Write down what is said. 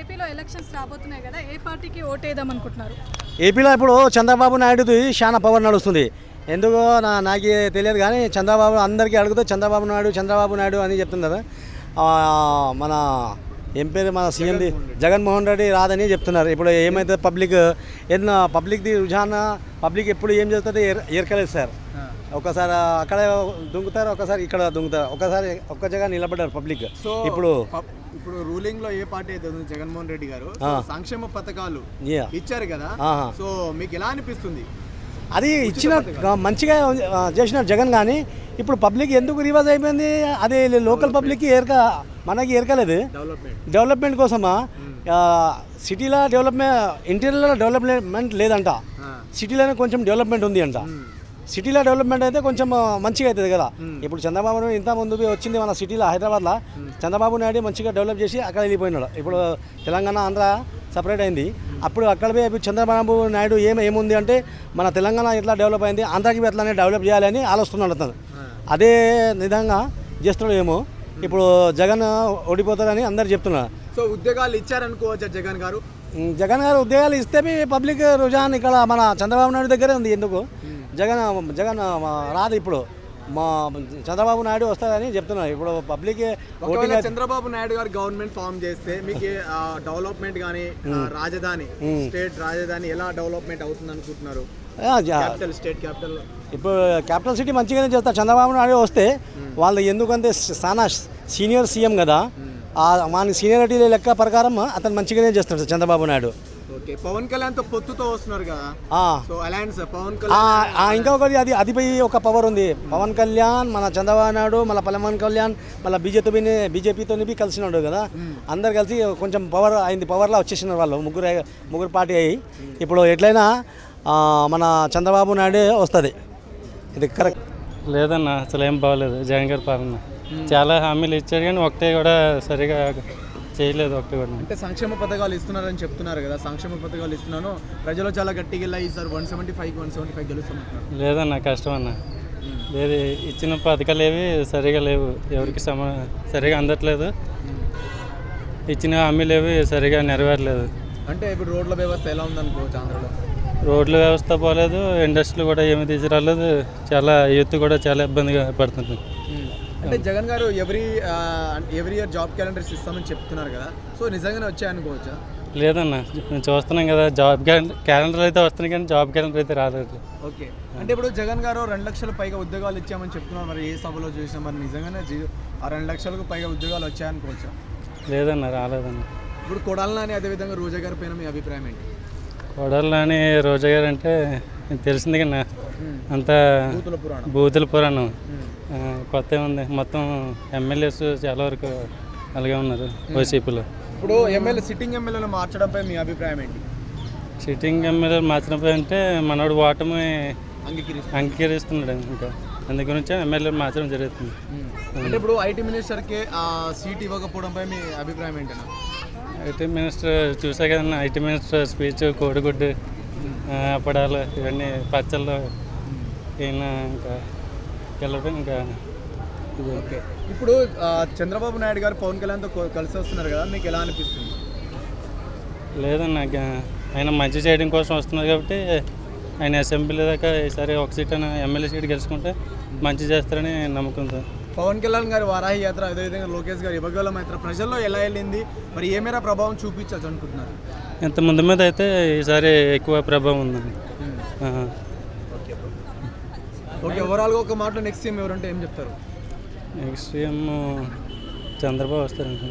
ఏపీలో ఎలక్షన్స్ రాబోతున్నాయి కదా ఏ పార్టీకి ఓటేద్దాం అనుకుంటున్నారు? ఏపీలో ఇప్పుడు చంద్రబాబు నాయుడుది చాలా పవర్ నడుస్తుంది. ఎందుకో నా నాకు తెలియదు కానీ చంద్రబాబు అందరికీ అడుగుతూ చంద్రబాబు నాయుడు చంద్రబాబు నాయుడు అని చెప్తున్నారు మన ఏం పేరు మన సీఎంది జగన్మోహన్ రెడ్డి రాదని చెప్తున్నారు. ఇప్పుడు ఏమైతే పబ్లిక్ ఏదైనా పబ్లిక్ది రుజాన? పబ్లిక్ ఎప్పుడు ఏం చేస్తుంది ఎరకలేదు సార్. ఒకసారి అక్కడ దుంకుతారు? ఒకసారి ఇక్కడ దుంకుతారు? ఒకసారి ఒక్క జగ నిలబడ్డారు పబ్లిక్. సో ఇప్పుడు ఇప్పుడు రూలింగ్లో ఏ పార్టీ అయితే జగన్మోహన్ రెడ్డి గారు సంక్షేమ పథకాలు. ఇచ్చారు కదా. సో మీకు ఎలా అనిపిస్తుంది? అది ఇచ్చిన మంచిగా చేసిన జగన్ కానీ ఇప్పుడు పబ్లిక్ ఎందుకు రివర్స్ అయిపోయింది? అది లోకల్ పబ్లిక్కి ఎరక మనకి ఎరకలేదు డెవలప్మెంట్ కోసమా? ఆ, సిటీలో డెవలప్మెంట్ ఇంటీరియర్లో డెవలప్మెంట్ లేదంట. సిటీలోనే కొంచెం డెవలప్మెంట్ ఉంది అంట. సిటీలో డెవలప్మెంట్ అయితే కొంచెం మంచిగా అవుతుంది కదా. ఇప్పుడు చంద్రబాబు ఇంత ముందు వచ్చింది మన సిటీలో హైదరాబాద్లో. చంద్రబాబు నాయుడు మంచిగా డెవలప్ చేసి అక్కడ వెళ్ళిపోయినాడు. ఇప్పుడు తెలంగాణ ఆంధ్ర సపరేట్ అయింది. అప్పుడు అక్కడ పోయి చంద్రబాబు నాయుడు ఏం ఏముంది అంటే మన తెలంగాణ ఎట్లా డెవలప్ అయింది ఆంధ్రాకి ఎట్లానే డెవలప్ చేయాలని ఆలోస్తున్నాడు అతను అదే విధంగా చేస్తున్నాడు ఏమో. ఇప్పుడు జగన్ ఓడిపోతారని అందరు చెప్తున్నారు. సో ఉద్యోగాలు ఇచ్చారనుకోవచ్చా జగన్ గారు? జగన్ గారు ఉద్యోగాలు ఇస్తే పబ్లిక్ రుజాన్ ఇక్కడ మన చంద్రబాబు నాయుడు దగ్గరే ఉంది ఎందుకు? జగన్ జగన్ రాదు ఇప్పుడు. మా చంద్రబాబు నాయుడు వస్తారని చెప్తున్నారు. ఇప్పుడు పబ్లిక్ చంద్రబాబు నాయుడు గారు గవర్నమెంట్ ఫామ్ చేస్తే మీకు డెవలప్మెంట్ కానీ రాజధాని స్టేట్ రాజధాని ఎలా డెవలప్మెంట్ అవుతుంది అనుకుంటున్నారు? State capital. ఇప్పుడు క్యాపిటల్ సిటీ మంచిగానే చేస్తారు. చంద్రబాబు నాయుడు వస్తే వాళ్ళు ఎందుకంటే చాలా సీనియర్ సీఎం కదా. మన సీనియారిటీ లెక్క ప్రకారం అతను మంచిగానే చేస్తాడు చంద్రబాబు నాయుడు. ఓకే పవన్ కళ్యాణ్తో పొత్తుతో వస్తున్నారు కదా. ఆ, సో అలయన్స్ పవన్ కళ్యాణ్ ఆ, ఇంకొకటి అది అది పోయి ఒక పవర్ ఉంది. పవన్ కళ్యాణ్ మన చంద్రబాబు నాయుడు మన పవన్ కళ్యాణ్ మళ్ళీ బీజేపీ బీజేపీతో కలిసినాడు కదా. అందరు కలిసి కొంచెం పవర్ అయింది పవర్లో వచ్చేసినారు వాళ్ళు ముగ్గురు ముగ్గురు పార్టీ అయ్యి. ఇప్పుడు ఎట్లయినా మన చంద్రబాబు నాయుడే వస్తుంది. ఇది కరెక్ట్ లేదన్న అసలు ఏం బాగలేదు జగన్ గారి పాలన. చాలా హామీలు ఇచ్చాడు కానీ ఒకటే కూడా సరిగా చేయలేదు ఒకటి కూడా అంటే సంక్షేమ పథకాలు ఇస్తున్నారని చెప్తున్నారు కదా సంక్షేమ పథకాలు ఇస్తున్నాను. ప్రజలు చాలా గట్టిగా వెళ్ళి ఈసారి one seventy five one seventy five గెలుస్తున్నారు లేదన్న కష్టం అన్న. లేదు ఇచ్చిన పథకాలు ఏవి సరిగా లేవు. ఎవరికి సమ సరిగా అందట్లేదు. ఇచ్చిన హామీలు ఏవి సరిగా నెరవేరలేదు. అంటే ఇప్పుడు రోడ్ల వ్యవస్థ ఎలా ఉందనుకోవచ్చు ఆంధ్రలో రోడ్ల వ్యవస్థ పోలేదు ఇండస్ట్రీలు కూడా ఏమి తీసుకురాలేదు. చాలా యూత్ కూడా చాలా ఇబ్బందిగా పడుతుంది. అంటే జగన్ గారు every every year job calendars ఇస్తామని చెప్తున్నారు కదా. సో నిజంగానే వచ్చాయనుకోవచ్చా లేదన్న మేము చూస్తున్నాం కదా జాబ్ క్యాలెండర్ అయితే వస్తున్నాయి కానీ జాబ్ క్యాలెండర్ అయితే రాలేదు. ఓకే. అంటే ఇప్పుడు జగన్ గారు రెండు లక్షల పైగా ఉద్యోగాలు ఇచ్చామని చెప్తున్నారు. మరి ఏ సభలో చూసినా మరి నిజంగానే ఆ రెండు లక్షలకు పైగా ఉద్యోగాలు వచ్చాయనుకోవచ్చా లేదన్న రాలేదన్న. ఇప్పుడు కొడాలని అదేవిధంగా రోజా గారి పైన మీ అభిప్రాయం ఏంటి? కొడాలని రోజా గారు అంటే తెలిసింది కన్నా అంతా భూతుల పురాణం. బూతుల పురాణం. కొత్త ఉంది మొత్తం ఎమ్మెల్యేస్ చాలా వరకు అలాగే ఉన్నారు వైసీపీలో ఇప్పుడు ఎమ్మెల్యే సిట్టింగ్ ఎమ్మెల్యేలు మార్చడంపై మీ అభిప్రాయం ఏంటి? సిట్టింగ్ ఎమ్మెల్యే మార్చినప్పుడు అంటే మనోడు ఓటమి అంగీకరిస్తున్నాడు ఇంకా. అందు గురించి ఎమ్మెల్యే మార్చడం జరుగుతుంది. అంటే ఇప్పుడు ఐటీ మినిస్టర్కి ఆ సీట్ ఇవ్వకపోవడంపై మీ అభిప్రాయం ఏంటన్నా? ఐటీ మినిస్టర్ చూసా కదన్నా ఐటీ మినిస్టర్ స్పీచ్ కోడిగుడ్డు అప్పడాలు ఇవన్నీ పచ్చళ్ళు ఈయన ఇంకా వెళ్ళడం ఇంకా ఓకే. ఇప్పుడు చంద్రబాబు నాయుడు గారు పవన్ కళ్యాణ్తో కలిసి వస్తున్నారు కదా మీకు ఎలా అనిపిస్తుంది? లేదన్న ఆయన మంచి చేయడం కోసం వస్తున్నారు కాబట్టి ఆయన అసెంబ్లీ దాకా ఈసారి ఒక సీట్ అయినా ఎమ్మెల్యే సీట్ గెలుచుకుంటే మంచి చేస్తారని నమ్మకంతో పవన్ కళ్యాణ్ గారి వారాహి యాత్ర అదేవిధంగా లోకేష్ గారి యువగలం యాత్ర ప్రజల్లో ఎలా వెళ్ళింది? మరి ఏ మేర ప్రభావం చూపించచ్చు అనుకుంటున్నారు? ఇంత ముందు మీద అయితే ఈసారి ఎక్కువ ప్రభావం ఉందండి. ఓకే ఓవరాల్గా ఒక మాటలో నెక్స్ట్ సీఎం ఎవరంటే ఏం చెప్తారు? నెక్స్ట్ ఏమో చంద్రబాబు వస్తారండి.